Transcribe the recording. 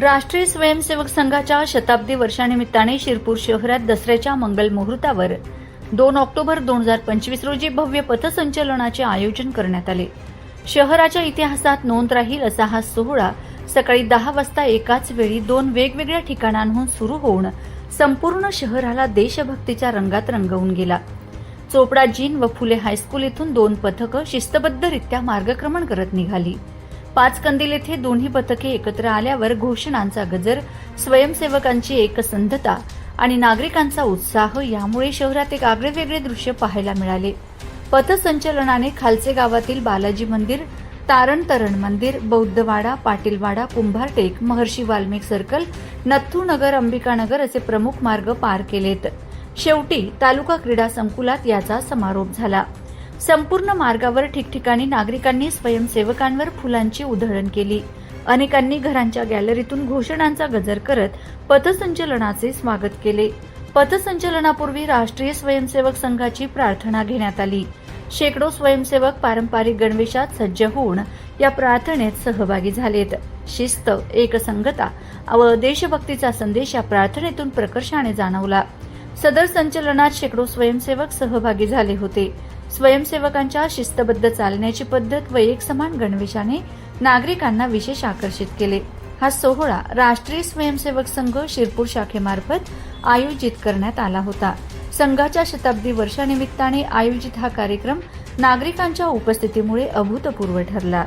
राष्ट्रीय स्वयंसेवक संघाच्या शताब्दी वर्षानिमित्ताने शिरपूर शहरात दसऱ्याच्या मंगल मुहूर्तावर दोन ऑक्टोबर दोन हजार पंचवीस रोजी भव्य पथसंचलनाचे आयोजन करण्यात आले. शहराच्या इतिहासात नोंद राहील असा हा सोहळा सकाळी दहा वाजता एकाच वेळी दोन वेगवेगळ्या ठिकाणांहून सुरू होऊन संपूर्ण शहराला देशभक्तीच्या रंगात रंगवून गेला. चोपडा जीन व फुले हायस्कूल येथून दोन पथकं शिस्तबद्धरित्या मार्गक्रमण करत निघाली. पाचकंदील येथे दोन्ही पथके एकत्र आल्यावर घोषणांचा गजर स्वयंसेवकांची एकसंधता आणि नागरिकांचा उत्साह यामुळे शहरात एक आगळेवेगळे दृश्य पाहायला मिळाले. पथसंचलनाने खालचे गावातील बालाजी मंदिर तारण तरण मंदिर बौद्धवाडा पाटीलवाडा कुंभारटेक महर्षी वाल्मिक सर्कल नथू नगर अंबिकानगर असे प्रमुख मार्ग पार केलेत. शेवटी तालुका क्रीडा संकुलात याचा समारोप झाला. संपूर्ण मार्गावर ठिकठिकाणी नागरिकांनी स्वयंसेवकांवर फुलांची उधळण केली. अनेकांनी घरांच्या गॅलरीतून घोषणांचा गजर करत पथसंचलनाचे स्वागत केले. पथसंचलनापूर्वी राष्ट्रीय स्वयंसेवक संघाची प्रार्थना घेण्यात आली. शेकडो स्वयंसेवक पारंपरिक गणवेशात सज्ज होऊन या प्रार्थनेत सहभागी झालेत. शिस्त एकसंगता व देशभक्तीचा संदेश या प्रार्थनेतून प्रकर्षाने जाणवला. सदर संचलनात शेकडो स्वयंसेवक सहभागी झाले होते. स्वयंसेवकांच्या शिस्तबद्ध चालण्याची पद्धत व एकसमान गणवेशाने नागरिकांना विशेष आकर्षित केले. हा सोहळा राष्ट्रीय स्वयंसेवक संघ शिरपूर शाखेमार्फत आयोजित करण्यात आला होता. संघाच्या शताब्दी वर्षानिमित्ताने आयोजित हा कार्यक्रम नागरिकांच्या उपस्थितीमुळे अभूतपूर्व ठरला.